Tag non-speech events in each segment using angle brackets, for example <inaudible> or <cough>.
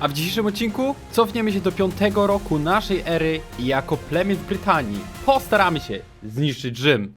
A w dzisiejszym odcinku cofniemy się do piątego roku naszej ery jako plemię z Brytanii postaramy się zniszczyć Rzym.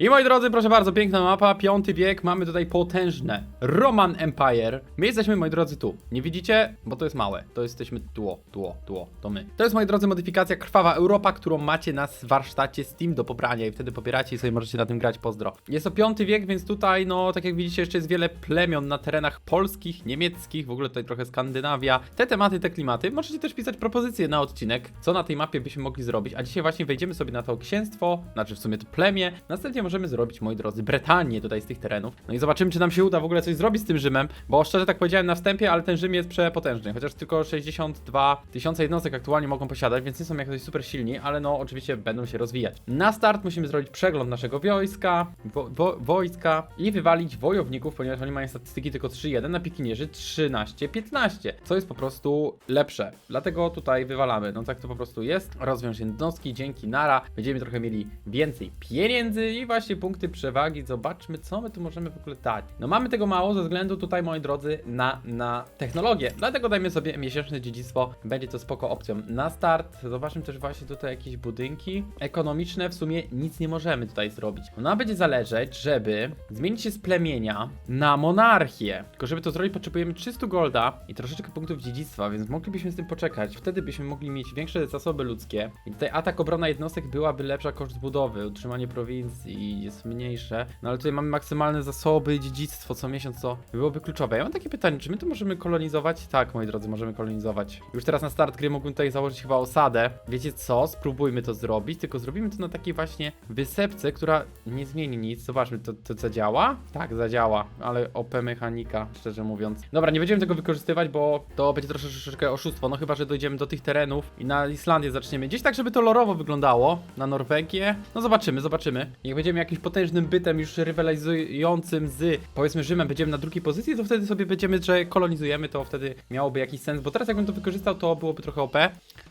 I moi drodzy, proszę bardzo, piękna mapa, piąty wiek, mamy tutaj potężne Roman Empire. My jesteśmy, moi drodzy, tu. Nie widzicie? Bo to jest małe. To jesteśmy tuo, tuo, tuo, to my. To jest, moi drodzy, modyfikacja Krwawa Europa, którą macie na warsztacie Steam do pobrania i wtedy pobieracie i sobie możecie na tym grać, pozdro. Jest to piąty wiek, więc tutaj, no, tak jak widzicie, jeszcze jest wiele plemion na terenach polskich, niemieckich, w ogóle tutaj trochę Skandynawia. Te tematy, te klimaty. Możecie też pisać propozycje na odcinek, co na tej mapie byśmy mogli zrobić. A dzisiaj właśnie wejdziemy sobie na to księstwo, znaczy w sumie to plemię. Następnie możemy zrobić, moi drodzy, Bretanię tutaj z tych terenów. No i zobaczymy, czy nam się uda w ogóle coś zrobić z tym Rzymem, bo szczerze tak powiedziałem na wstępie, ale ten Rzym jest przepotężny, chociaż tylko 62 tysiące jednostek aktualnie mogą posiadać, więc nie są jakoś super silni, ale no oczywiście będą się rozwijać. Na start musimy zrobić przegląd naszego wojska, wo, wo, wojska i wywalić wojowników, ponieważ oni mają statystyki tylko 3-1, na pikinierzy 13-15, co jest po prostu lepsze. Dlatego tutaj wywalamy. No tak to po prostu jest. Rozwiąż jednostki, dzięki nara. Będziemy trochę mieli więcej pieniędzy i właśnie punkty przewagi. Zobaczmy, co my tu możemy w ogóle dać. No mamy tego mało ze względu tutaj, moi drodzy, na, na technologię. Dlatego dajmy sobie miesięczne dziedzictwo. Będzie to spoko opcją na start. Zobaczmy też właśnie tutaj jakieś budynki ekonomiczne. W sumie nic nie możemy tutaj zrobić. Ona będzie zależeć, żeby zmienić się z plemienia na monarchię. Tylko żeby to zrobić, potrzebujemy 300 golda i troszeczkę punktów dziedzictwa, więc moglibyśmy z tym poczekać. Wtedy byśmy mogli mieć większe zasoby ludzkie. I tutaj atak obrona jednostek byłaby lepsza koszt budowy. Utrzymanie prowincji jest mniejsze. No ale tutaj mamy maksymalne zasoby dziedzictwo co miesiąc, co byłoby kluczowe. Ja mam takie pytanie, czy my to możemy kolonizować? Tak, moi drodzy, możemy kolonizować. Już teraz na start gry mógłbym tutaj założyć chyba osadę. Wiecie co? Spróbujmy to zrobić, tylko zrobimy to na takiej właśnie wysepce, która nie zmieni nic. Zobaczmy, to, to zadziała? Tak, zadziała, ale OP mechanika, szczerze mówiąc. Dobra, nie będziemy tego wykorzystywać, bo to będzie troszeczkę oszustwo, no chyba, że dojdziemy do tych terenów i na Islandię zaczniemy. Gdzieś tak, żeby to lorowo wyglądało, na Norwegię. No zobaczymy, zobaczymy. Jak będziemy jakimś potężnym bytem już rywalizującym z, powiedzmy, Rzymem, będziemy na drugiej pozycji, to wtedy sobie będziemy, że kolonizujemy, to wtedy miałoby jakiś sens, bo teraz jakbym to wykorzystał, to byłoby trochę OP.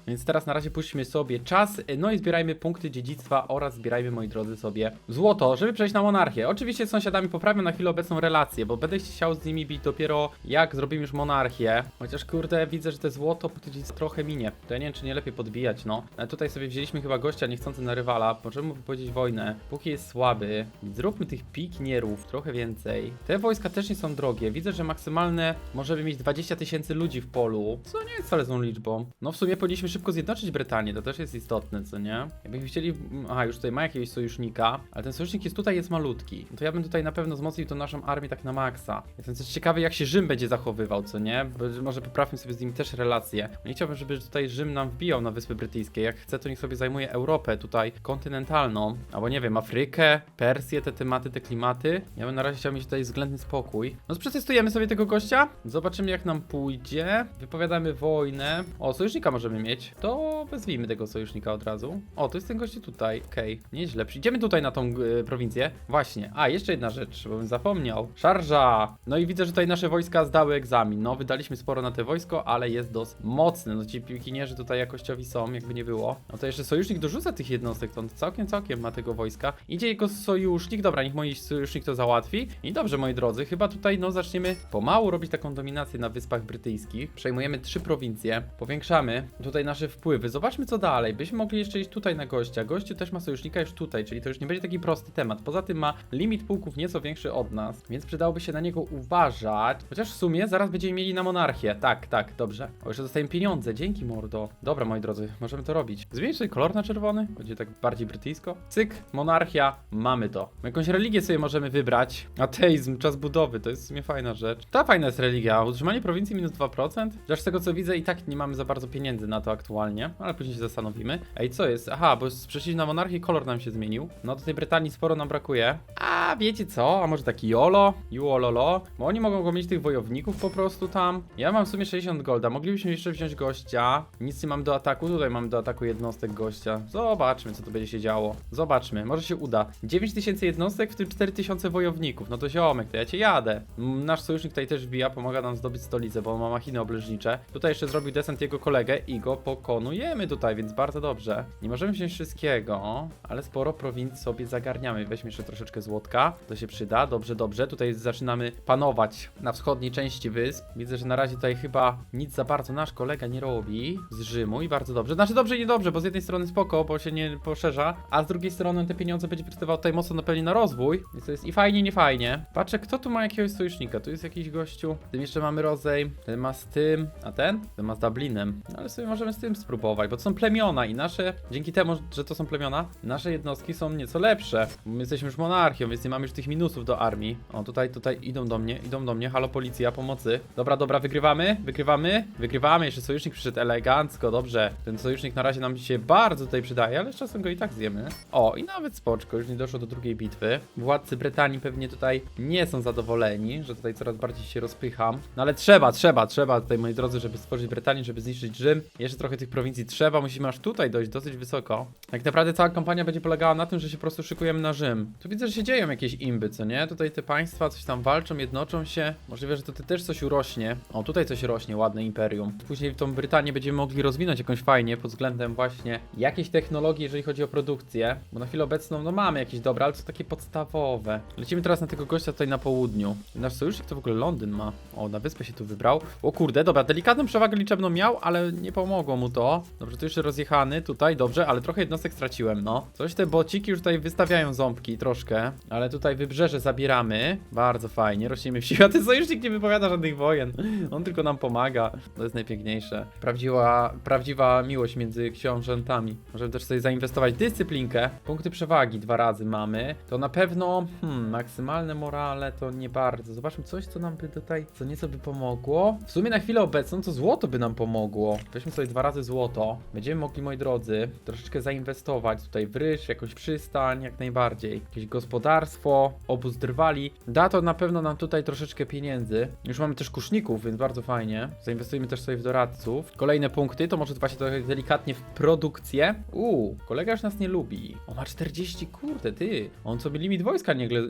Więc teraz na razie puśćmy sobie czas, no i zbierajmy punkty dziedzictwa oraz zbierajmy, moi drodzy, sobie złoto, żeby przejść na monarchię. Oczywiście z sąsiadami poprawiam na chwilę obecną relację, bo będę chciał z nimi bić dopiero jak zrobimy już monarchię. Chociaż kurde, widzę, że te złoto po trochę minie. To ja nie wiem, czy nie lepiej podbijać, no. Ale tutaj sobie wzięliśmy chyba gościa niechcący na rywala, możemy mu wypowiedzieć wojnę. Póki jest słaby, zróbmy tych pikinierów trochę więcej. Te wojska też nie są drogie. Widzę, że maksymalne możemy mieć 20 tysięcy ludzi w polu, co nie jest wcale złą liczbą. No w sumie powinniśmy szybko zjednoczyć Brytanię, to też jest istotne, co nie? Jakbyśmy chcieli... Aha, już tutaj ma jakiegoś sojusznika, ale ten sojusznik jest tutaj, jest malutki. To ja bym tutaj na pewno wzmocnił tą naszą armię tak na maksa. Jestem też ciekawy, jak się Rzym będzie zachowywał, co nie? Bo może poprawmy sobie z nim też relacje. Nie chciałbym, żeby tutaj Rzym nam wbijał na Wyspy Brytyjskie. Jak chce, to niech sobie zajmuje Europę tutaj kontynentalną, albo nie wiem, Afrykę, Persję, te tematy, te klimaty. Ja bym na razie chciał mieć tutaj względny spokój. No przetestujemy sobie tego gościa, zobaczymy jak nam pójdzie. Wypowiadamy wojnę. O, sojusznika możemy mieć. To wezwijmy tego sojusznika od razu. O, to jest ten gościu tutaj. Okej, nieźle. Idziemy tutaj na tą y, prowincję. Właśnie. A, jeszcze jedna rzecz, bo bym zapomniał. Szarża! No i widzę, że tutaj nasze wojska zdały egzamin. No, wydaliśmy sporo na te wojsko, ale jest dość mocne. No, ci pikinierzy tutaj jakościowi są, jakby nie było. No to jeszcze sojusznik dorzuca tych jednostek, to on całkiem, całkiem ma tego wojska. Idzie jego sojusznik, dobra, niech mój sojusznik to załatwi. I dobrze, moi drodzy, chyba tutaj, no, zaczniemy pomału robić taką dominację na Wyspach Brytyjskich. Przejmujemy trzy prowincje, powiększamy tutaj nasze wpływy. Zobaczmy, co dalej. Byśmy mogli jeszcze iść tutaj na gościa. Gościu też ma sojusznika już tutaj, czyli to już nie będzie taki prosty temat. Poza tym ma limit pułków nieco większy od nas, więc przydałoby się na niego uważać. Chociaż w sumie zaraz będziemy mieli na monarchię. Tak, tak, dobrze. O, jeszcze dostajemy pieniądze. Dzięki, mordo. Dobra, moi drodzy, możemy to robić. Sobie kolor na czerwony? Będzie tak bardziej brytyjsko. Cyk, monarchia, mamy to. Jakąś religię sobie możemy wybrać. Ateizm, czas budowy, to jest w sumie fajna rzecz. Ta fajna jest religia. Utrzymanie prowincji minus 2%. Chociaż z tego co widzę i tak nie mamy za bardzo pieniędzy na to aktualnie, ale później się zastanowimy. Ej, co jest? Aha, bo z przeciwna monarchii kolor nam się zmienił. No do tej Brytanii sporo nam brakuje. A wiecie co? A może taki YOLO? YOLOLO? Bo oni mogą go mieć tych wojowników po prostu tam. Ja mam w sumie 60 golda. Moglibyśmy jeszcze wziąć gościa. Nic nie mam do ataku. Tutaj mamy do ataku jednostek gościa. Zobaczmy, co tu będzie się działo. Zobaczmy, może się uda. 9000 jednostek, w tym 4000 wojowników. No to ziomek, to ja cię jadę. Nasz sojusznik tutaj też wbija, pomaga nam zdobyć stolicę, bo ma machiny obleżnicze. Tutaj jeszcze zrobił desant jego kolegę i go pokonujemy tutaj, więc bardzo dobrze. Nie możemy wziąć wszystkiego, ale sporo prowincji sobie zagarniamy. Weźmy jeszcze troszeczkę złotka, to się przyda. Dobrze, dobrze. Tutaj zaczynamy panować na wschodniej części wysp. Widzę, że na razie tutaj chyba nic za bardzo nasz kolega nie robi z Rzymu i bardzo dobrze. Znaczy dobrze i niedobrze, bo z jednej strony spoko, bo się nie poszerza, a z drugiej strony te pieniądze będzie wydawał tutaj mocno na pewno na rozwój, więc to jest i fajnie, nie fajnie. Patrzę, kto tu ma jakiegoś sojusznika. Tu jest jakiś gościu, tym jeszcze mamy rozejm, ten ma z tym, a ten? Ten ma z Dublinem. No, ale sobie możemy z tym spróbować, bo to są plemiona i nasze, dzięki temu, że to są plemiona, nasze jednostki są nieco lepsze. My jesteśmy już monarchią, więc nie mamy już tych minusów do armii. O, tutaj, tutaj idą do mnie, idą do mnie. Halo, policja, pomocy. Dobra, dobra, wygrywamy, wygrywamy, wygrywamy. Jeszcze sojusznik przyszedł elegancko, dobrze. Ten sojusznik na razie nam się bardzo tutaj przydaje, ale z czasem go i tak zjemy. O, i nawet spoczko, już nie doszło do drugiej bitwy. Władcy Brytanii pewnie tutaj nie są zadowoleni, że tutaj coraz bardziej się rozpycham. No ale trzeba, trzeba, trzeba tutaj, moi drodzy, żeby stworzyć Brytanię, żeby zniszczyć Rzym. Jeszcze trochę tych prowincji trzeba, musimy aż tutaj dojść dosyć wysoko. Tak naprawdę cała kampania będzie polegała na tym, że się po prostu szykujemy na Rzym. Tu widzę, że się dzieją jakieś imby, co nie? Tutaj te państwa coś tam walczą, jednoczą się. Możliwe, że tutaj też coś urośnie. O, tutaj coś rośnie, ładne imperium. Później tą Brytanię będziemy mogli rozwinąć jakąś fajnie pod względem właśnie jakiejś technologii, jeżeli chodzi o produkcję. Bo na chwilę obecną, no mamy jakieś dobre, ale to takie podstawowe. Lecimy teraz na tego gościa tutaj na południu. Nasz sojusznik to w ogóle Londyn ma. O, na wyspę się tu wybrał. O kurde, dobra, delikatną przewagę liczebną miał, ale nie pomogło mu to. Dobrze, tu jeszcze rozjechany, tutaj, dobrze, ale trochę jednostek straciłem, no. Coś te bociki już tutaj wystawiają ząbki troszkę, ale tutaj wybrzeże zabieramy. Bardzo fajnie, rośniemy w siłę. A ten sojusznik nie wypowiada żadnych wojen. On tylko nam pomaga. To jest najpiękniejsze. Prawdziwa, prawdziwa miłość między książętami. Możemy też sobie zainwestować dyscyplinkę. Punkty przewagi dwa razy mamy. To na pewno, hmm, maksymalne morale to nie bardzo. Zobaczmy coś, co nam by tutaj, co nieco by pomogło. W sumie na chwilę obecną to złoto by nam pomogło. Weźmy sobie dwa razy złoto. Będziemy mogli, moi drodzy, troszeczkę zainwestować tutaj w ryż, jakąś przystań, jak najbardziej. Jakieś gospodarstwo, obóz drwali. Da to na pewno nam tutaj troszeczkę pieniędzy. Już mamy też kuszników, więc bardzo fajnie. Zainwestujemy też sobie w doradców. Kolejne punkty, to może właśnie trochę delikatnie w produkcję. Uuu, kolega już nas nie lubi. O, ma 40, kurde, ty. On sobie limit wojska niegle,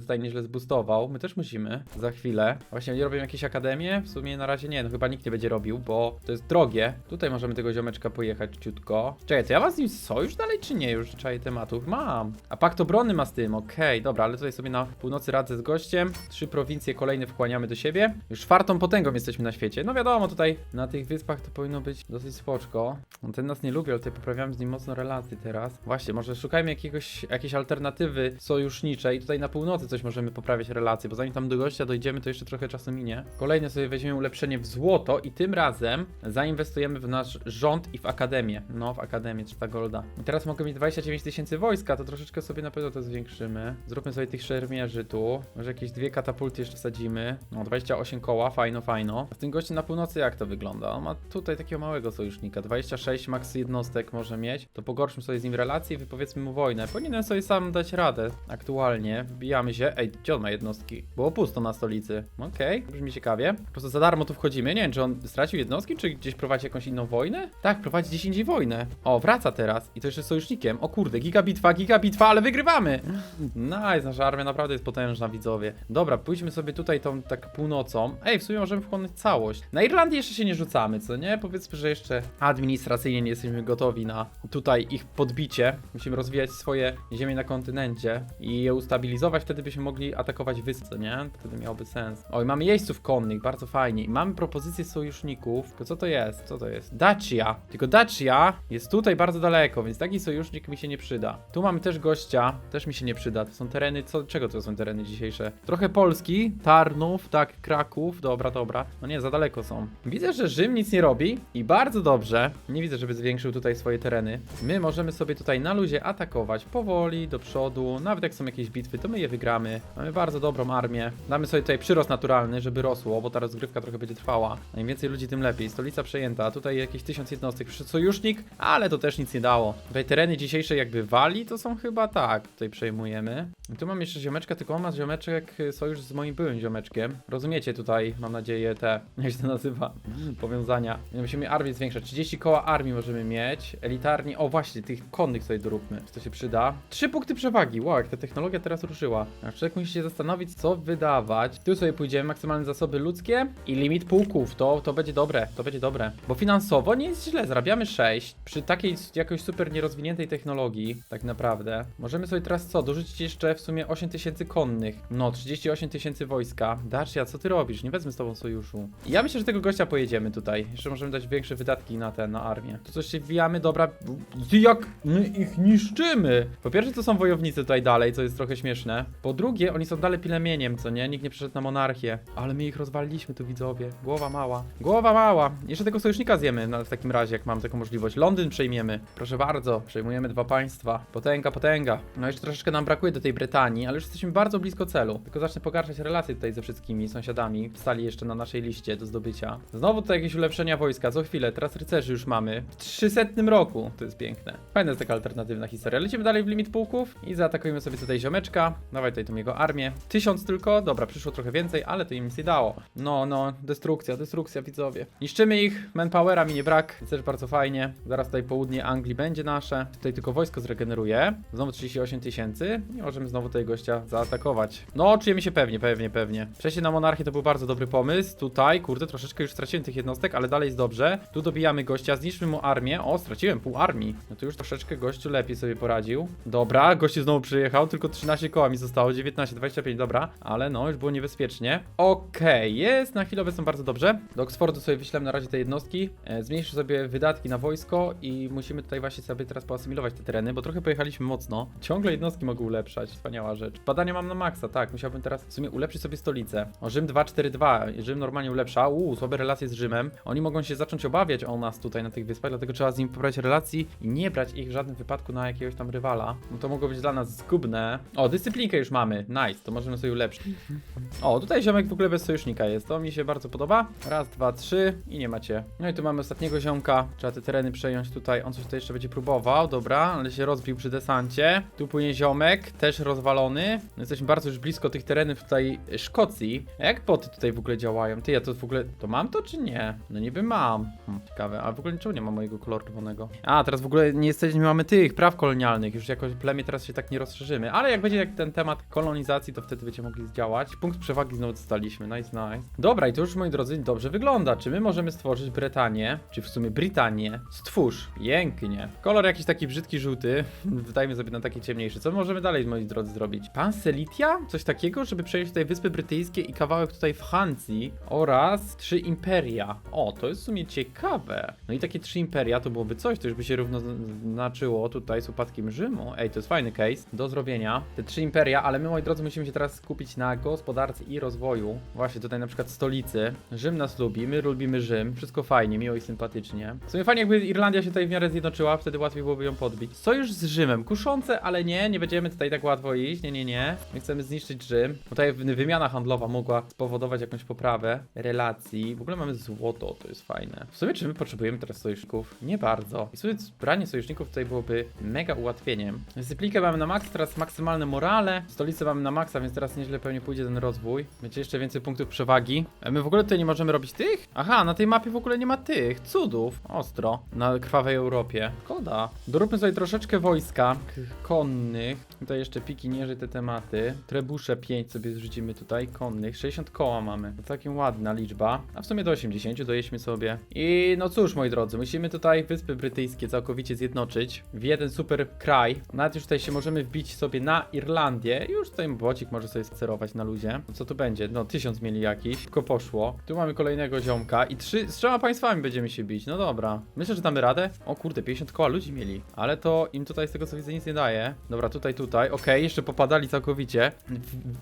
tutaj nieźle zbustował. My też musimy za chwilę. Właśnie nie robią jakieś akademie? W sumie na razie nie, no chyba nikt nie będzie robił, bo to jest drogie. Tutaj możemy tego ziomeczka pojechać ciutko. Czekaj, to ja mam z nim sojusz dalej, czy nie? Już czaję tematów. Mam. A pakt obrony ma z tym, okej, dobra, ale tutaj sobie na północy radzę z gościem. Trzy prowincje kolejne wchłaniamy do siebie. Już czwartą potęgą jesteśmy na świecie. No wiadomo, tutaj na tych wyspach to powinno być dosyć spoczko. On ten nas nie lubi, ale tutaj poprawiamy z nim mocno relacje teraz. Właśnie, może szukajmy jakiegoś, jakiejś alternatywy sojuszniczej. Tutaj na północy coś możemy poprawiać relacje, bo zanim tam do gościa dojdziemy, to jeszcze trochę czasu minie. Kolejne sobie weźmiemy ulepszenie w złoto i tym razem zainwestujemy w nasz rząd i w akademię. No, w akademię, 300 golda. I teraz mogę mieć 29 tysięcy wojska, to troszeczkę sobie na pewno to zwiększymy. Zróbmy sobie tych szermierzy tu. Może jakieś dwie katapulty jeszcze wsadzimy. No, 28 koła, fajno, fajno. A w tym gościem na północy jak to wygląda? On ma tutaj takiego małego sojusznika. 26 maks jednostek może mieć. To pogorszmy sobie z nim relacje i wypowiedzmy mu wojnę. Powinienem sobie sam dać radę. Aktualnie wbijamy się. Ej, gdzie on ma jednostki? Było pusto na stolicy. Okej, brzmi ciekawie. Po prostu za darmo tu wchodzimy. Nie wiem, czy on stracił jednostki, czy gdzieś prowadzi jakąś inną wojnę? Tak, prowadzi gdzieś indziej wojnę. O, wraca teraz. I to jeszcze z sojusznikiem. O kurde, gigabitwa, gigabitwa, ale wygrywamy! Nice, nasza armia naprawdę jest potężna, widzowie. Dobra, pójdźmy sobie tutaj tą tak północą. Ej, w sumie możemy wchłonąć całość. Na Irlandii jeszcze się nie rzucamy, co nie? Powiedzmy, że jeszcze administracyjnie nie jesteśmy gotowi na tutaj ich podbicie. Musimy rozwijać swoje ziemie na kontynencie i je ustabilizować, wtedy byśmy mogli atakować wyspę, nie? Wtedy miałoby sens. Oj, mamy jeźdźców konnych, bardzo fajnie. I mamy propozycję sojuszników. To co to jest? Co to jest? Dacia. Tylko Dacia jest tutaj bardzo daleko, więc taki sojusznik mi się nie przyda. Tu mamy też gościa, też mi się nie przyda. To są tereny, co, czego to są tereny dzisiejsze? Trochę Polski, Tarnów, tak, Kraków, dobra, dobra. No nie, za daleko są. Widzę, że Rzym nic nie robi i bardzo dobrze. Nie widzę, żeby zwiększył tutaj swoje tereny. My możemy sobie tutaj na luzie atakować powoli, do przodu. Nawet jak są jakieś bitwy, to my je wygramy. Mamy bardzo dobrą armię. Damy sobie tutaj przyrost naturalny, żeby rosło, bo ta rozgrywka trochę będzie trwała. Im więcej ludzi, tym lepiej. Stolica przejęta. Tutaj jakieś tysiąc jednostek. Sojusznik, ale to też nic nie dało. Tutaj tereny dzisiejsze jakby wali, to są chyba tak. Tutaj przejmujemy. I tu mam jeszcze ziomeczka, tylko on ma ziomeczek y, sojusz z moim byłym ziomeczkiem. Rozumiecie tutaj, mam nadzieję, te, <laughs> jak się to nazywa, powiązania. Musimy armię zwiększać. 30 koła armii możemy mieć. Elitarni, o właśnie, tych konnych sobie doróbmy. Czy to się przyda? Trzy punkty przewagi. Wow, jak ta technologia teraz ruszyła. A człowiek musi się zastanowić, co wydawać. Tu sobie pójdziemy, maksymalne zasoby ludzkie i limit pułków. To, to będzie dobre, to będzie dobre. Bo finansowo nie jest źle, zarabiamy 6. Przy takiej jakoś super nierozwiniętej technologii, tak naprawdę. Możemy sobie teraz co? Dorzucić jeszcze w sumie 8 tysięcy konnych. No, 38 tysięcy wojska. Dacia, co ty robisz? Nie wezmę z tobą sojuszu. Ja myślę, że tego gościa pojedziemy tutaj. Jeszcze możemy dać większe wydatki na te, na armię. Tu coś się wbijamy, dobra. Ty jak my ich niszczymy? Po pierwsze, to są wojownicy tutaj dalej, co jest trochę śmieszne. Po drugie, oni są dalej plemieniem, co nie? Nikt nie przyszedł na monarchię. Ale my ich rozwaliliśmy tu, widzowie. Głowa mała. Głowa mała. Jeszcze tego sojusznika zjemy no, w takim razie, jak mam taką możliwość. Londyn przejmiemy. Proszę bardzo, przejmujemy dwa państwa. Potęga, potęga. No jeszcze troszeczkę nam brakuje do tej Brytanii, ale już jesteśmy bardzo blisko celu. Tylko zacznę pogarszać relacje tutaj ze wszystkimi sąsiadami. Stali jeszcze na naszej liście do zdobycia. Znowu tutaj jakieś ulepszenia wojska, co chwilę. Teraz rycerzy już mamy. W 300 roku. To jest piękne. Fajna jest taka alternatywna historia. Lecimy dalej w limit pułków i zaatakujemy sobie tutaj ziomeczka. Dawaj tutaj tą jego armię. Tysiąc tylko. Dobra, przyszło trochę więcej, ale to im nie dało. No, no, destrukcja, destrukcja, widzowie. Niszczymy ich. Manpowera mi nie brak. Też bardzo fajnie. Zaraz tutaj południe Anglii będzie nasze. Tutaj tylko wojsko zregeneruje. Znowu 38 tysięcy. I możemy znowu tego gościa zaatakować. No, czujemy się pewnie, pewnie, pewnie. Przejście na monarchię to był bardzo dobry pomysł. Tutaj, kurde, troszeczkę już straciłem tych jednostek, ale dalej jest dobrze. Tu dobijamy gościa, zniszczmy mu armię. O, straciłem pół armii. No to już troszeczkę gościu lepiej sobie poradził. Dobra, gościu znowu przyjechał, tylko 13 koła mi zostało, 19, 25, dobra. Ale no, już było niebezpiecznie. Okej, jest na chwilę obecną bardzo dobrze. Do Oxfordu sobie wyślemy na razie te jednostki. E, zmniejszę sobie wydatki na wojsko i musimy tutaj właśnie sobie teraz poasymilować te tereny, bo trochę pojechaliśmy mocno. Ciągle jednostki mogę ulepszać, wspaniała rzecz. Badania mam na maksa, tak, musiałbym teraz w sumie ulepszyć sobie stolicę. O, Rzym 242, Rzym normalnie ulepsza, uuu, słabe relacje z Rzymem. Oni mogą się zacząć obawiać o nas tutaj na tych wyspach, dlatego trzeba z nimi pobrać relacji i nie brać ich w żadnym wypadku na jakiegoś tam rywala. No to mogło być dla nas zgubne. O, dyscyplinkę już mamy, nice, to możemy sobie ulepszyć. O, tutaj ziomek w ogóle bez sojusznika jest, to mi się bardzo podoba. Raz, dwa, trzy i nie macie. No i tu mamy ostatniego ziomka, trzeba te tereny przejąć tutaj, on coś tutaj jeszcze będzie próbował, dobra, ale się rozbił przy desancie. Tu płynie ziomek, też rozwalony. No jesteśmy bardzo już blisko tych terenów tutaj Szkocji. A jak boty tutaj w ogóle działają? Ty, ja to w ogóle, to mam to czy nie? No niby mam. Hm, ciekawe, a w ogóle czemu nie ma mojego koloru czerwonego? A, teraz w ogóle nie jesteśmy, nie mamy tych praw kolonialnych, już jako plemię teraz się tak nie rozszerzymy, ale jak będzie ten temat kolonizacji, to wtedy będziemy mogli zdziałać. Punkt przewagi znowu dostaliśmy, nice, nice. Dobra, i to już, moi drodzy, dobrze wygląda. Czy my możemy stworzyć Brytanię, czy w sumie Brytanię? Stwórz, pięknie. Kolor jakiś taki brzydki, żółty, <laughs> wydajmy sobie na taki ciemniejszy. Co możemy dalej, moi drodzy, zrobić? Pan Selitia? Coś takiego, żeby przejąć tutaj Wyspy Brytyjskie i kawałek tutaj Francji oraz trzy imperia. O, to jest w sumie ciekawe. No i takie trzy imperia to byłoby coś, to już by się równo znaczyło tutaj z upadkiem Rzymu. Ej, to jest fajny case do zrobienia. Te trzy imperia, ale my, moi drodzy, musimy się teraz skupić na gospodarce i rozwoju. Właśnie tutaj na przykład stolicy. Rzym nas lubi, my lubimy Rzym. Wszystko fajnie, miło i sympatycznie. W sumie fajnie, jakby Irlandia się tutaj w miarę zjednoczyła, wtedy łatwiej byłoby ją podbić. Sojusz z Rzymem, kuszące, ale nie, nie będziemy tutaj tak łatwo iść. Nie, nie, nie. My chcemy zniszczyć Rzym. Tutaj wymiana handlowa mogła spowodować jakąś poprawę relacji. W ogóle mamy złoto, to jest fajne. W sumie czy my potrzebujemy teraz sojuszników? Nie bardzo. I w sumie branie sojuszników tutaj byłoby mega ułatwieniem. Dyscyplinkę mamy na maks, teraz maksymalne morale. Stolicę mamy na maksa, więc teraz nieźle pewnie pójdzie ten rozwój. Będzie jeszcze więcej punktów przewagi. A my w ogóle tutaj nie możemy robić tych? Aha, na tej mapie w ogóle nie ma tych. Cudów. Ostro. Na krwawej Europie. Szkoda. Doróbmy sobie troszeczkę wojska konnych. Tutaj jeszcze pikinierzy te tematy. Trebusze 5 sobie zrzucimy tutaj, konnych. 60 koła mamy. To całkiem ładna liczba. A w sumie do 80 dojedźmy sobie. I no cóż, moi drodzy, musimy tutaj Wyspy Brytyjskie całkowicie zjednoczyć w jeden super kraj. Nawet już tutaj się możemy wbić sobie na Irlandię. Już tutaj bocik może sobie spacerować na luzie. Co to będzie? No tysiąc mieli jakiś. Tylko poszło. Tu mamy kolejnego ziomka i trzy, z trzema państwami będziemy się bić. No dobra. Myślę, że damy radę. O kurde, 50 koła ludzi mieli. Ale to im tutaj z tego co widzę nic nie daje. Dobra, tutaj, tutaj. Okej, jeszcze popadali całkowicie.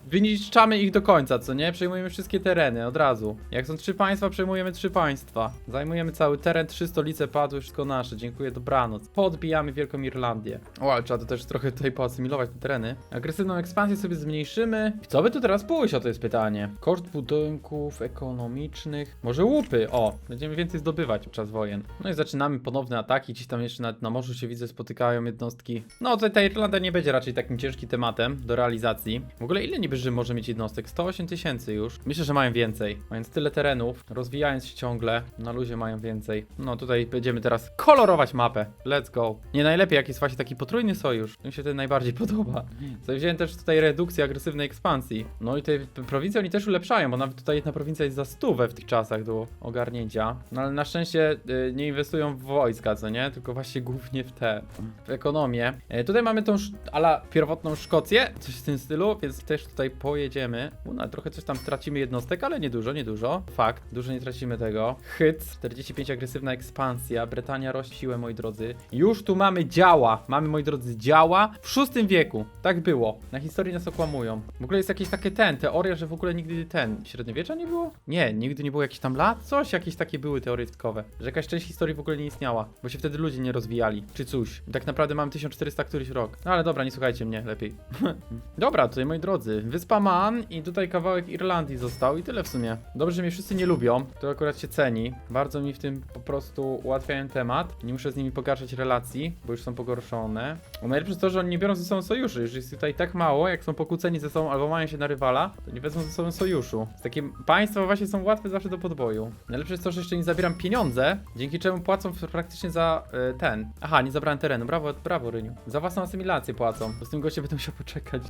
Wyniszczamy ich do końca, co nie? Przejmujemy wszystkie tereny od razu. Jak są trzy państwa, przejmujemy trzy państwa. Zajmujemy cały teren, trzy stolice padły, wszystko nasze. Dziękuję, dobranoc. Podbijamy Wielką Irlandię. O, ale trzeba to też trochę tutaj poasymilować te tereny. Agresywną ekspansję sobie zmniejszymy. Co by tu teraz pójść, o to jest pytanie. Koszt budynków ekonomicznych. Może łupy, o. Będziemy więcej zdobywać podczas wojen. No i zaczynamy ponowne ataki. Gdzieś tam jeszcze nawet na morzu się widzę, spotykają jednostki. No, tutaj ta Irlandia nie będzie raczej takim ciężkim tematem do realizacji. W ogóle ile niby Rzym może mieć jednostek? 108 tysięcy już. Myślę, że mają więcej. Mając tyle terenów, rozwijając się ciągle, na luzie mają więcej. No tutaj będziemy teraz kolorować mapę. Let's go. Nie najlepiej, jak jest właśnie taki potrójny sojusz. To mi się ten najbardziej <laughs> podoba. Sobie wziąłem też tutaj redukcję agresywnej ekspansji. No i te prowincje oni też ulepszają, bo nawet tutaj jedna prowincja jest za stówę w tych czasach do ogarnięcia. No ale na szczęście y, nie inwestują w wojska, co nie? Tylko właśnie <laughs> głównie w te, w ekonomię. E, tutaj mamy tą ala pierwotną Szkocję, coś w tym stylu, więc też tutaj pojedziemy. U, no, trochę coś tam tracimy jednostek, ale nie dużo, nie dużo. Fakt, dużo nie tracimy tego. Hyc, 45 agresywna ekspansja, Brytania rośnie siłę, moi drodzy. Już tu mamy działa, mamy, moi drodzy, działa w VI wieku. Tak było. Na historii nas okłamują. W ogóle jest jakieś takie ten, teoria, że w ogóle nigdy ten, średniowiecza nie było? Nie, nigdy nie było jakichś tam lat? Coś, jakieś takie były teorie spiskowe. Że jakaś część historii w ogóle nie istniała, bo się wtedy ludzie nie rozwijali, czy coś. Tak naprawdę mamy 1400 któryś rok. No ale dobra, nie słuchajcie mnie, lepiej. <laughs> dobra, tutaj moi drodzy, wyspa Man i tutaj kawałek Irlandii został i tyle w sumie. Dobrze, że mnie wszyscy nie lubią, to akurat się ceni. Bardzo mi w tym po prostu ułatwiają temat. Nie muszę z nimi pogarszać relacji, bo już są pogorszone. A najlepsze jest to, że oni nie biorą ze sobą sojuszy. Już jest tutaj tak mało, jak są pokłóceni ze sobą albo mają się na rywala, to nie wezmą ze sobą sojuszu. Takie państwa właśnie są łatwe zawsze do podboju. Najlepsze jest to, że jeszcze nie zabieram pieniądze, dzięki czemu płacą praktycznie za e, ten. Aha, nie zabrałem terenu. Brawo, brawo, Ryniu. Za własną asymilację płacą. Bo z tym gościem będę musiał poczekać.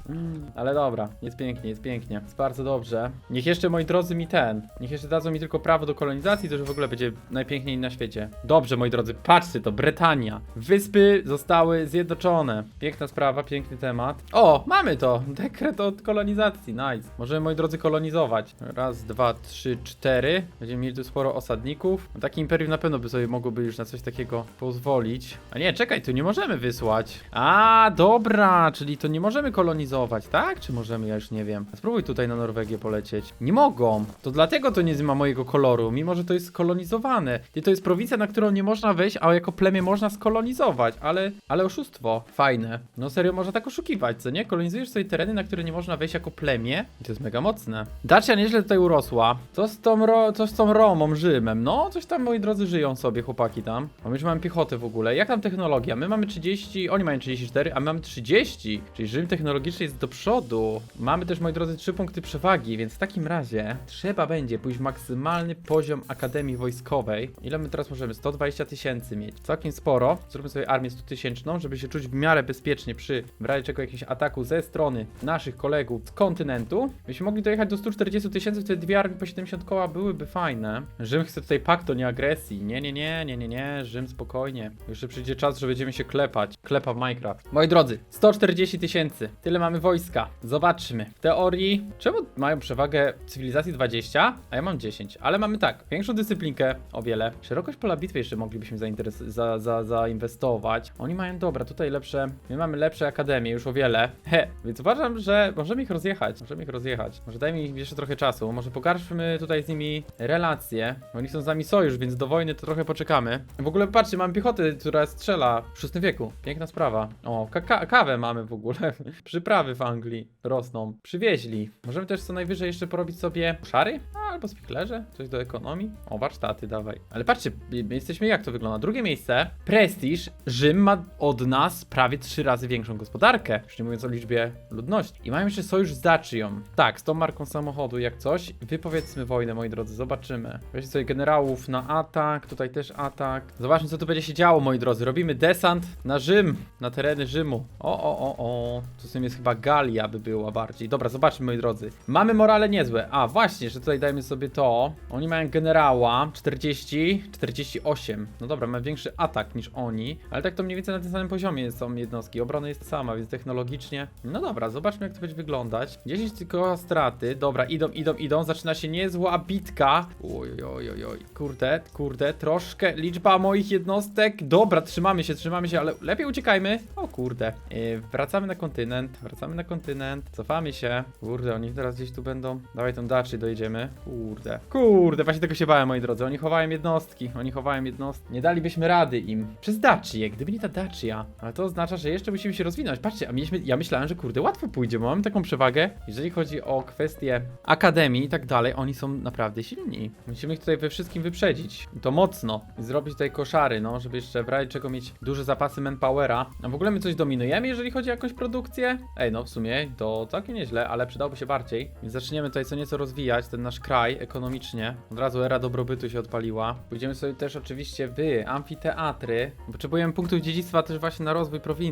Ale dobra, jest pięknie, jest pięknie. Jest bardzo dobrze. Niech jeszcze, moi drodzy, mi ten. Niech jeszcze dadzą mi tylko prawo do kolonizacji, to już w ogóle będzie najpiękniej na świecie. Dobrze, moi drodzy, patrzcie to, Brytania. Wyspy zostały zjednoczone. Piękna sprawa, piękny temat. O, mamy to! Dekret od kolonizacji, nice. Możemy, moi drodzy, kolonizować. Raz, dwa, trzy, cztery. Będziemy mieli tu sporo osadników. No, Takie imperium na pewno by sobie mogłoby już na coś takiego pozwolić. A nie, czekaj, tu nie możemy wysłać. A, dobra, czyli to nie możemy kolonizować, tak? Czy możemy? Ja już nie wiem. Spróbuj tutaj na Norwegię polecieć. Nie mogą. To dlatego to nie ma mojego koloru, mimo że to jest kolonizowane. I to jest prowincja, na którą nie można wejść, a jako plemię można skolonizować. Ale, ale oszustwo. Fajne. No serio, można tak oszukiwać, co nie? Kolonizujesz sobie tereny, na które nie można wejść jako plemię. I to jest mega mocne. Dacia nieźle tutaj urosła. Co z tą, ro co z tą Romą, Rzymem? No, coś tam, moi drodzy, żyją sobie, chłopaki tam. A my już mamy piechotę w ogóle. Jak tam technologia? My mamy 30, oni mają 34, a my mamy 30. Czyli Rzym technologiczny jest do przodu. Mamy też, moi drodzy, 3 punkty przewagi, więc w takim razie trzeba będzie pójść maksymalny poziom Akademii Wojskowej. Ile my teraz możemy? 120 tysięcy mieć. Całkiem sporo. Zróbmy sobie armię 100 tysięczną, żeby się czuć w miarę bezpiecznie przy w razie czego jakiegoś ataku ze strony naszych kolegów z kontynentu. Byśmy mogli dojechać do 140 tysięcy, wtedy dwie armie po 70 koła byłyby fajne. Rzym chce tutaj paktu, nie agresji. Nie, nie, nie, nie, nie, nie. Rzym spokojnie. Jeszcze przyjdzie czas, że będziemy się klepać. Klepa w Minecraft. Moi drodzy, 140 tysięcy. Tyle mamy wojska. Zobaczmy. W teorii, czemu mają przewagę cywilizacji 20, a ja mam 10? Ale mamy tak, większą dyscyplinkę o wiele. Szerokość pola bitwy jeszcze moglibyśmy za, za, zainwestować. Oni mają, dobra, tutaj lepsze, my mamy lepsze akademie już o wiele. He, więc uważam, że możemy ich rozjechać. Możemy ich rozjechać. Może dajmy im jeszcze trochę czasu. Może pogarszmy tutaj z nimi relacje. Oni chcą z nami sojusz, więc do wojny to trochę poczekamy. W ogóle patrzcie, mam piechotę, która strzela w VI wieku. Piękna sprawa. O, ka- ka- kawę mamy w ogóle. <laughs> Przyprawy w Anglii rosną. Przywieźli. Możemy też co najwyżej jeszcze porobić sobie szary? Albo spiklerze? Coś do ekonomii? O, warsztaty, dawaj. Ale patrzcie, my jesteśmy jak to wygląda. Drugie miejsce. Prestiż. Rzym ma od nas prawie trzy razy większą gospodarkę. Już nie mówiąc o liczbie ludności. I mają jeszcze sojusz z Dacią. Tak, z tą marką samochodu jak coś. Wypowiedzmy wojnę, moi drodzy. Zobaczymy. Weźcie sobie generałów na atak. Tutaj też atak. Zobaczmy, co tu będzie się działo, moi drodzy. Robimy desant na Rzym. Na tereny Rzymu. O, o, o, o. Tu z tym jest chyba Galia by była bardziej. Dobra, zobaczmy, moi drodzy. Mamy morale niezłe. A, właśnie, że tutaj dajmy sobie to. Oni mają generała 40, 48. No dobra, mamy większy atak niż oni. Ale tak to mniej więcej na tym samym poziomie są jednostki. Obrona jest sama, więc technologicznie. No dobra, zobaczmy, jak to będzie wyglądać. 10 tylko straty. Dobra, idą, idą, idą. Zaczyna się niezła bitka. Oj, oj, oj, oj. Kurde, kurde, troszkę liczba moich jednostek. Dobra, trzymamy się, trzymamy się, ale lepiej uciekajmy. O kurde. Yy, wracamy na kontynent, wracamy na kontynent. Cofamy się. Kurde, oni teraz gdzieś tu będą. Dawaj tą daczy, dojedziemy. Kurde. Kurde, właśnie tego się bałem, moi drodzy. Oni chowają jednostki, oni chowają jednostki. Nie dalibyśmy rady im. Przez Dacię, gdyby nie ta Dacia. Ale to oznacza, że jeszcze musimy się rozwinąć. Patrzcie, a mieliśmy, ja myślałem, że kurde, łatwo pójdzie, bo mamy taką przewagę. Jeżeli chodzi o kwestie akademii i tak dalej, oni są naprawdę silni. Musimy ich tutaj we wszystkim wyprzedzić. I to mocno. I zrobić tutaj koszary, no, żeby jeszcze w razie czego mieć duże zapasy manpowera. A w ogóle my coś dominujemy, jeżeli chodzi o jakąś produkcję? Ej, no w sumie to całkiem nieźle, ale przydałoby się bardziej. Więc zaczniemy tutaj co nieco rozwijać ten nasz kraj. ekonomicznie. Od razu era dobrobytu się odpaliła. Pójdziemy sobie też oczywiście w amfiteatry. Potrzebujemy punktów dziedzictwa też właśnie na rozwój prowincji.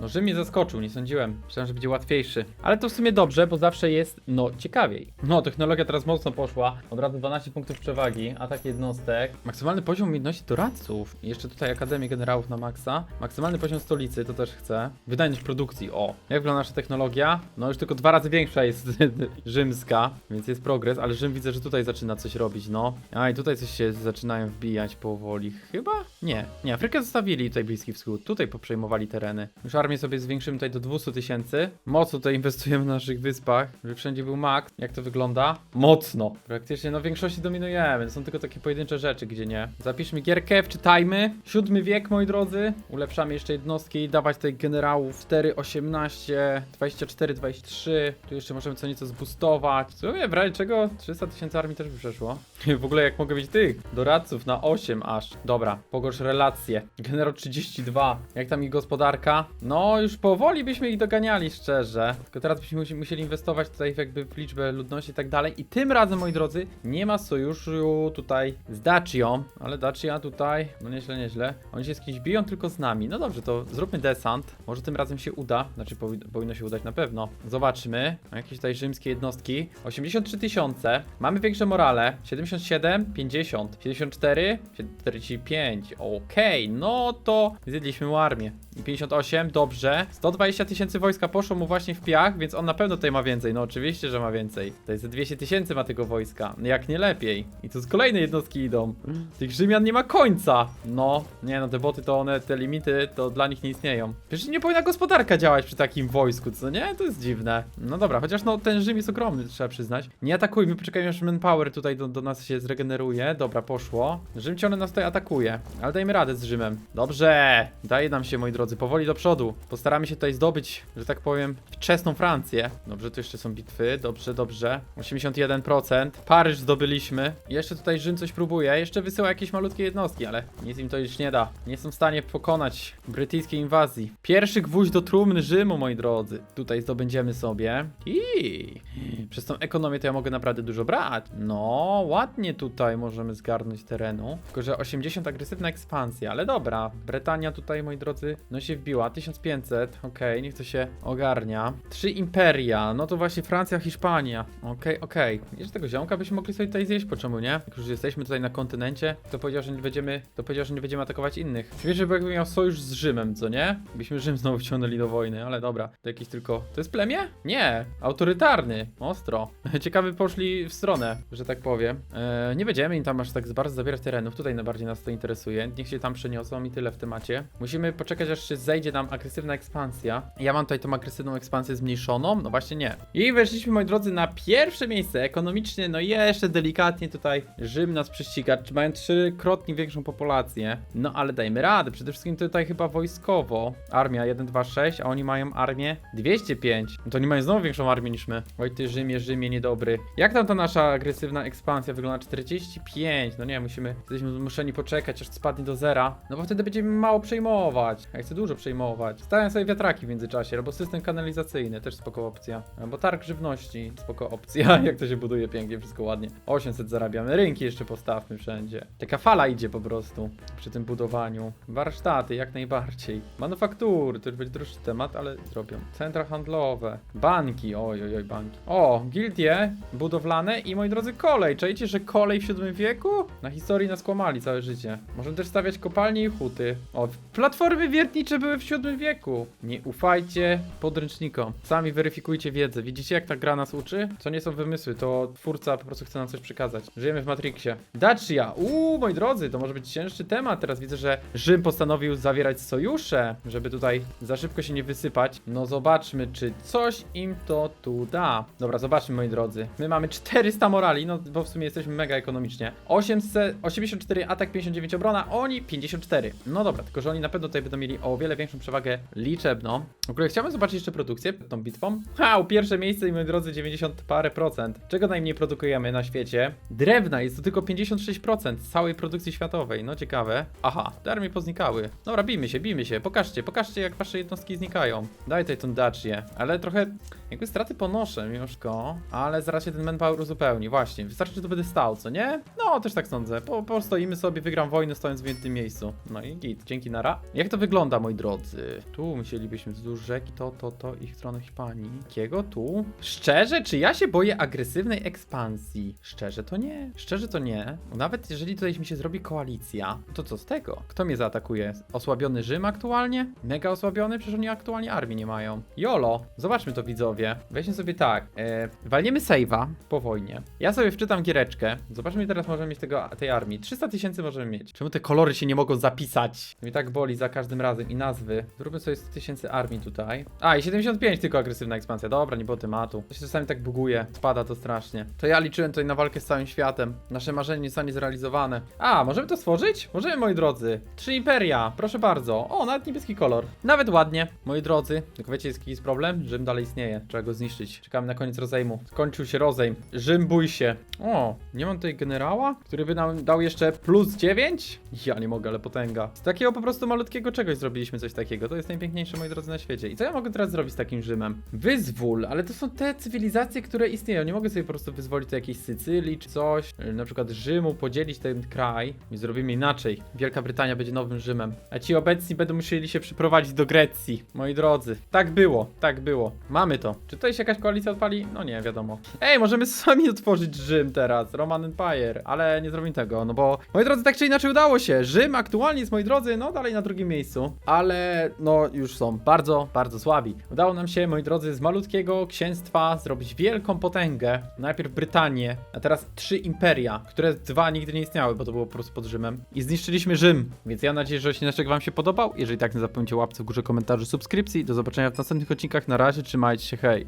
No Rzym mnie zaskoczył, nie sądziłem. Myślałem, że będzie łatwiejszy. Ale to w sumie dobrze, bo zawsze jest, no, ciekawiej. No, technologia teraz mocno poszła. Od razu 12 punktów przewagi, atak jednostek. Maksymalny poziom umiejętności doradców. Jeszcze tutaj Akademię Generałów na maksa. Maksymalny poziom stolicy, to też chcę. Wydajność produkcji, o. Jak wygląda nasza technologia? No już tylko dwa razy większa jest <laughs> rzymska, więc jest progres, ale Rzym widzę, że tutaj zaczyna coś robić, no. A i tutaj coś się zaczynają wbijać powoli. Chyba? Nie. Nie, Afrykę zostawili tutaj Bliski Wschód. Tutaj poprzejmowali tereny. Już armię sobie zwiększymy tutaj do 200 tysięcy. Mocno tutaj inwestujemy na naszych wyspach, żeby wszędzie był max. Jak to wygląda? Mocno. Praktycznie, no w większości dominujemy. Są tylko takie pojedyncze rzeczy, gdzie nie. Zapiszmy gierkę, wczytajmy. Siódmy wiek, moi drodzy. Ulepszamy jeszcze jednostki dawać tutaj generałów 4, 18, 24, 23. Tu jeszcze możemy co nieco zboostować. Co wie, w razie czego 300 tysięcy armii też by przeszło. <laughs> w ogóle jak mogę mieć tych doradców na 8 aż. Dobra, pogorsz relacje. Generał 32. Jak tam ich gospodarka? No, już powoli byśmy ich doganiali, szczerze. Tylko teraz byśmy musi- musieli inwestować tutaj w jakby w liczbę ludności i tak dalej. I tym razem, moi drodzy, nie ma sojuszu tutaj z Dacią, ale Dacia tutaj, no nieźle, nieźle. Oni się z kimś biją tylko z nami. No dobrze, to zróbmy desant. Może tym razem się uda. Znaczy, powi powinno się udać na pewno. Zobaczmy. Jakieś tutaj rzymskie jednostki. 83 tysiące. Mamy większe morale. 77, 50, 74, 45. Okej, no to zjedliśmy armię. I 58, dobrze. 120 tysięcy wojska poszło mu właśnie w piach, więc on na pewno tutaj ma więcej. No oczywiście, że ma więcej. To jest 200 tysięcy ma tego wojska. Jak nie lepiej. I tu z kolejne jednostki idą. Tych Rzymian nie ma końca. No, nie no, te boty to one, te limity to dla nich nie istnieją. Przecież nie powinna gospodarka działać przy takim wojsku, co nie? To jest dziwne. No dobra, chociaż no ten Rzym jest ogromny, trzeba przyznać. Nie atakujmy, poczekajmy aż manpower tutaj do, do nas się zregeneruje. Dobra, poszło. Rzym ciągle nas tutaj atakuje, ale dajmy radę z Rzymem. Dobrze, daje nam się, moi drodzy, powoli do przodu. Postaramy się tutaj zdobyć, że tak powiem, wczesną Francję. Dobrze, tu jeszcze są bitwy, dobrze, dobrze. 81%. Paryż zdobyliśmy. Jeszcze tutaj Rzym coś próbuje, jeszcze wysyła jakieś malutkie jednostki, ale nic im to już nie da. Nie są w stanie pokonać brytyjskiej inwazji. Pierwszy gwóźdź do trumny Rzymu, moi drodzy. Tutaj zdobędziemy sobie. I przez tą ekonomię to ja mogę naprawdę dużo brać. No, ładnie tutaj możemy zgarnąć terenu. Tylko, że 80 agresywna ekspansja, ale dobra. Brytania tutaj, moi drodzy, no się wbiła. 1500, okej, niech to się ogarnia. Trzy imperia, no to właśnie Francja, Hiszpania. Okej, okej. Jeszcze tego ziomka byśmy mogli sobie tutaj zjeść, po czemu nie? Jak już jesteśmy tutaj na kontynencie, to powiedział, że nie będziemy, to powiedział, że nie będziemy atakować innych. Wiesz, bo jakby miał sojusz z Rzymem, co nie? Byśmy Rzym znowu wciągnęli do wojny, ale dobra. To jakiś tylko... To jest plemię? Nie. Autorytarny. Ostro. <laughs> Ciekawy poszli w stronę, że tak powiem. Eee, nie będziemy im tam aż tak bardzo zabierać terenów. Tutaj najbardziej nas to interesuje. Niech się tam przeniosą i tyle w temacie. Musimy poczekać, aż się zejdzie nam agresywna ekspansja. Ja mam tutaj tą agresywną ekspansję zmniejszoną? No właśnie nie. I weszliśmy, moi drodzy, na pierwsze miejsce ekonomicznie. No jeszcze delikatnie tutaj Rzym nas prześciga. Mają trzykrotnie większą populację? No ale dajmy radę. Przede wszystkim tutaj chyba wojskowo. Armia 1, 2, 6, a oni mają armię 205. No to oni mają znowu większą armię niż my. Oj ty Rzymie, Rzymie niedobry. Jak tam ta nasza agresywna ekspansja wygląda? 45. No nie, musimy, jesteśmy zmuszeni poczekać, aż spadnie do zera. No bo wtedy będziemy mało przejmować. Ja chcę dużo przejmować. Stawiam sobie wiatraki w międzyczasie, albo system kanalizacyjny, też spoko opcja. Albo targ żywności, spoko opcja. <laughs> Jak to się buduje pięknie, wszystko ładnie. 800 zarabiamy, rynki jeszcze postawmy wszędzie. Taka fala idzie po prostu przy tym budowaniu. Warsztaty, jak najbardziej. Manufaktury, to już będzie droższy temat, ale zrobią. Centra handlowe, banki, oj, oj, oj, banki. O, gildie budowlane i moi drodzy kolej. Czajcie, że kolej w VII wieku? Na historii nas kłamali całe życie. Możemy też stawiać kopalnie i huty. O, platformy wiertnicze były w VII wieku. Nie ufajcie podręcznikom. Sami weryfikujcie wiedzę. Widzicie, jak ta gra nas uczy? To nie są wymysły, to twórca po prostu chce nam coś przekazać. Żyjemy w Matrixie. Dacia! Uuu, moi drodzy, to może być cięższy temat. Teraz widzę, że Rzym postanowił zawierać sojusze, żeby tutaj za szybko się nie wysypać. No zobaczmy, czy coś im to tu da. Dobra, zobaczmy, moi drodzy. My mamy 400 morali, no bo w sumie jesteśmy mega ekonomicznie. 800, 84 atak, 59 obrona, oni 54. No dobra, tylko że oni na pewno tutaj będą mieli o wiele większą przewagę liczebną. W ogóle chciałbym zobaczyć jeszcze produkcję przed tą bitwą. Ha, pierwsze miejsce i moi drodzy 90 parę procent. Czego najmniej produkujemy na świecie? Drewna jest to tylko 56% z całej produkcji światowej. No ciekawe. Aha, te armie poznikały. Dobra, bijmy się, bijmy się. Pokażcie, pokażcie jak wasze jednostki znikają. Daj tutaj tą Dacię. Ale trochę jakby straty ponoszę mimo wszystko. Ale zaraz się ten manpower uzupełni. pełni, właśnie. Wystarczy, że to będę stał, co nie? No, też tak sądzę. Po, postoimy sobie, wygram wojnę stojąc w jednym miejscu. No i git, dzięki nara. Jak to wygląda, moi drodzy? Tu musielibyśmy wzdłuż rzeki, to, to, to i w stronę Hiszpanii. Jakiego tu? Szczerze, czy ja się boję agresywnej ekspansji? Szczerze to nie. Szczerze to nie. Nawet jeżeli tutaj mi się zrobi koalicja, to co z tego? Kto mnie zaatakuje? Osłabiony Rzym aktualnie? Mega osłabiony? Przecież oni aktualnie armii nie mają. Jolo, zobaczmy to widzowie. Weźmy sobie tak. E, walniemy save'a po wojnie. Ja sobie wczytam giereczkę. Zobaczmy teraz możemy mieć tego, tej armii. 300 tysięcy możemy mieć. Czemu te kolory się nie mogą zapisać? Mnie tak boli za każdym razem i nazwy. Zróbmy sobie 100 tysięcy armii tutaj. A i 75 tylko agresywna ekspansja. Dobra, nie było tematu. To się czasami tak buguje. Spada to strasznie. To ja liczyłem tutaj na walkę z całym światem. Nasze marzenie nie zostanie zrealizowane. A, możemy to stworzyć? Możemy, moi drodzy. Trzy imperia. Proszę bardzo. O, nawet niebieski kolor. Nawet ładnie. Moi drodzy, tylko wiecie, jest jakiś problem? Rzym dalej istnieje. Trzeba go zniszczyć. Czekamy na koniec rozejmu. Skończył się rozejm. Rzym, bój się. O, nie mam tutaj generała, który by nam dał jeszcze plus 9? Ja nie mogę, ale potęga. Z takiego po prostu malutkiego czegoś zrobiliśmy coś takiego. To jest najpiękniejsze, moi drodzy, na świecie. I co ja mogę teraz zrobić z takim Rzymem? Wyzwól, ale to są te cywilizacje, które istnieją. Nie mogę sobie po prostu wyzwolić tu jakiejś Sycylii czy coś, yy, na przykład Rzymu, podzielić ten kraj i zrobimy inaczej. Wielka Brytania będzie nowym Rzymem, a ci obecni będą musieli się przyprowadzić do Grecji. Moi drodzy, tak było, tak było. Mamy to. Czy tutaj się jakaś koalicja odpali? No nie, wiadomo. Ej, możemy <laughs> sami otworzyć Rzym teraz, Roman Empire, ale nie zrobimy tego, no bo moi drodzy, tak czy inaczej udało się. Rzym aktualnie jest, moi drodzy, no dalej na drugim miejscu, ale no już są bardzo, bardzo słabi. Udało nam się, moi drodzy, z malutkiego księstwa zrobić wielką potęgę. Najpierw Brytanię, a teraz trzy imperia, które dwa nigdy nie istniały, bo to było po prostu pod Rzymem. I zniszczyliśmy Rzym, więc ja mam nadzieję, że odcinek wam się podobał. Jeżeli tak, nie zapomnijcie łapce w górze, komentarzy, subskrypcji. Do zobaczenia w następnych odcinkach. Na razie, trzymajcie się, hej.